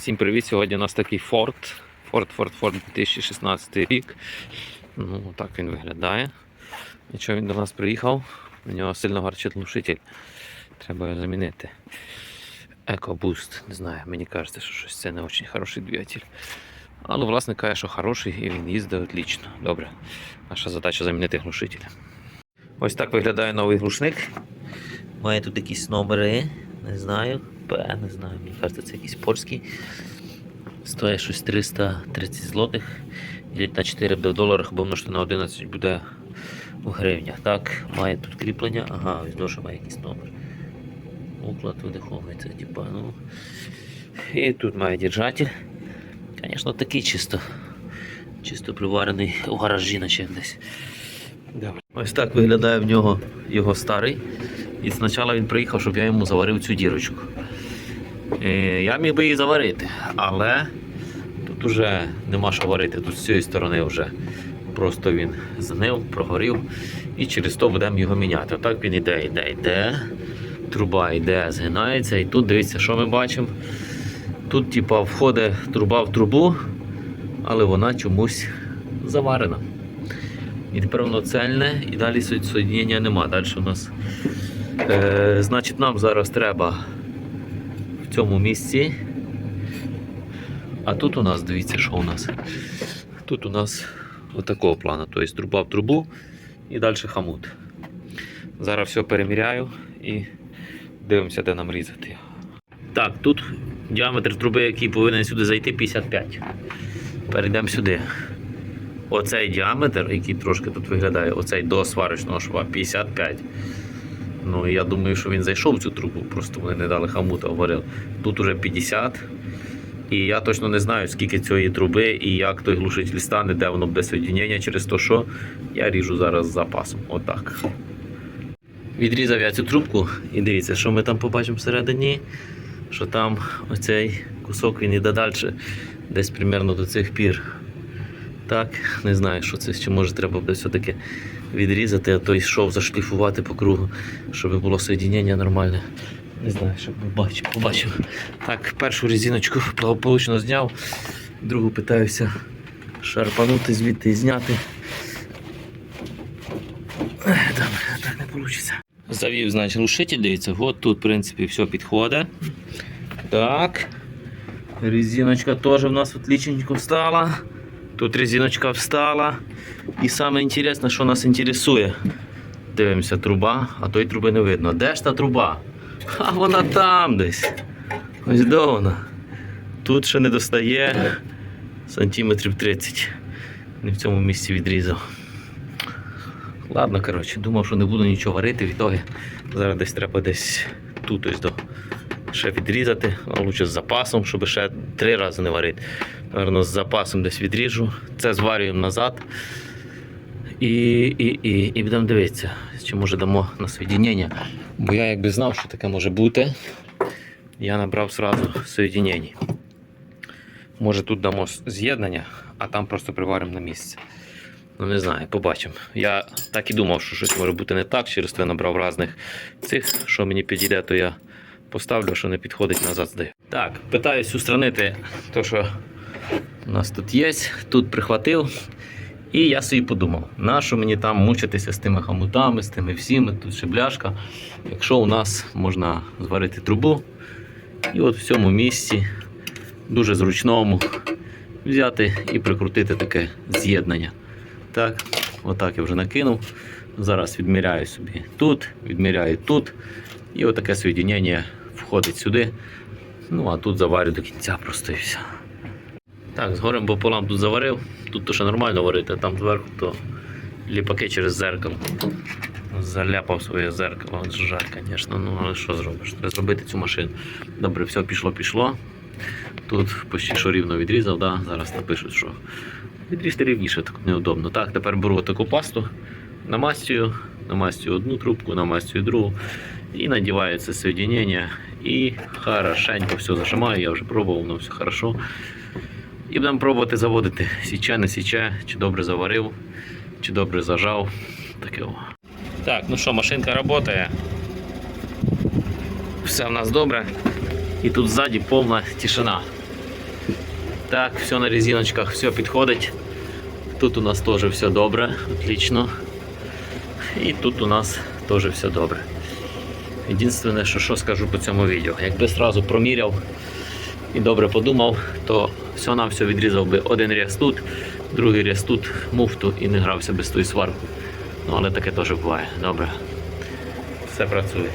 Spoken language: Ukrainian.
Всім привіт! Сьогодні у нас такий Ford. Ford, Ford, Ford 2016 рік. Ну, так він виглядає. Нічого він до нас приїхав. У нього сильно гарчить глушитель. Треба його замінити. EcoBoost. Не знаю, мені кажеться, що щось це не дуже хороший двигатель. Але власник каже, що хороший і він їздить отлично. Добре. Наша задача замінити глушитель. Ось так виглядає новий глушник. Має тут якісь номери, не знаю. П, не знаю, мені кажеться, це якийсь польський. Стоїть щось 330 злотих. Ділять на 4 буде в доларах, бо множити на 11 буде у гривнях. Так, має тут кріплення. Ага, ось має якийсь номер. Уклад видиховується, типа, ну. І тут має держатель. Звісно, такий чисто. Чисто приварений у гаражі, наче десь. Ось так виглядає в нього його старий. І спочатку він приїхав, щоб я йому заварив цю дірочку. Е, Я міг би її заварити, але тут вже нема що варити. Тут з цієї сторони вже просто він знив, прогорів і через то будемо його міняти. Отак він іде, йде, йде. Труба йде, згинається. І тут дивіться, що ми бачимо. Тут, типа, входить труба в трубу, але вона чомусь заварена. І тепер воно цельне, і далі со- соєднення нема. Далі у нас. Е, значить, нам зараз треба цьому місці. А тут у нас, дивіться, що у нас. Тут у нас отакого плану. Тобто труба в трубу і далі хамут. Зараз все переміряю і дивимося, де нам різати. Так, тут діаметр труби, який повинен сюди зайти, 55. Перейдемо сюди. Оцей діаметр, який трошки тут виглядає, оцей до сварочного шва 55. Ну, я думаю, що він зайшов в цю трубу, просто вони не дали хамута, говорив. Тут уже 50. І я точно не знаю, скільки цієї труби і як той глушитель стане, де воно буде соєднення через те, що я ріжу зараз з запасом. Отак. Відрізав я цю трубку і дивіться, що ми там побачимо всередині, що там оцей кусок він іде далі, десь примерно до цих пір. Так, не знаю, що це, чи може треба буде все-таки відрізати, а той шов зашліфувати по кругу, щоб було соєднення нормальне. Не знаю, щоб побачив. побачив. Так, першу резиночку благополучно зняв, другу питаюся шарпанути звідти і зняти. Добре, так не вийде. Завів, значить, глушитель, дивіться, от тут, в принципі, все підходить. Так. Резиночка теж в нас отличненько встала. Тут резиночка встала. І саме інтересне, що нас інтересує. Дивимося, труба, а той труби не видно. Де ж та труба? А вона там десь. Ось де вона. Тут ще не достає сантиметрів 30. Не в цьому місці відрізав. Ладно, коротше, думав, що не буду нічого варити, в ітогі зараз десь треба десь тут ось до ще відрізати, а лучше з запасом, щоб ще три рази не варити. Наверно, з запасом десь відріжу. Це зварюємо назад. І, і, і, і будемо дивитися, чи може дамо на соєднення. Бо я якби знав, що таке може бути. Я набрав сразу соєднення. Може тут дамо з'єднання, а там просто приваримо на місце. Ну не знаю, побачимо. Я так і думав, що щось може бути не так, через те набрав різних цих, що мені підійде, то я поставлю, що не підходить назад здаю. Так, питаюсь устранити те, що у нас тут є. Тут прихватив. І я собі подумав, нащо мені там мучитися з тими хамутами, з тими всіми, тут ще бляшка. Якщо у нас можна зварити трубу, і от в цьому місці, дуже зручному, взяти і прикрутити таке з'єднання. Так, отак я вже накинув. Зараз відміряю собі тут, відміряю тут. І отаке соєднення входить сюди. Ну а тут заварю до кінця просто і все. Так, з горем пополам тут заварив. Тут то ще нормально варити, а там зверху то ліпаки через зеркало. Заляпав своє зеркало, жаль, звісно. Ну але що зробиш? Треба зробити цю машину. Добре, все пішло, пішло. Тут почти що рівно відрізав, да? зараз напишуть, що відрізти рівніше, так неудобно. Так, тепер беру таку пасту, намастюю, намастюю одну трубку, намастюю другу і надіваю це соєднення і хорошенько все зажимаю, я вже пробував, воно все хорошо. І будемо пробувати заводити. Січе, не січе, чи добре заварив, чи добре зажав. Таке. Так, ну що, машинка працює. Все в нас добре. І тут ззаді повна тишина. Так, все на резиночках, все підходить. Тут у нас теж все добре, отлично. І тут у нас теж все добре. Єдине, що, що скажу по цьому відео. Якби сразу проміряв і добре подумав, то все на все відрізав би один рез тут, другий рез тут, муфту і не грався без тої сварки. Ну, але таке теж буває. Добре. Все працює.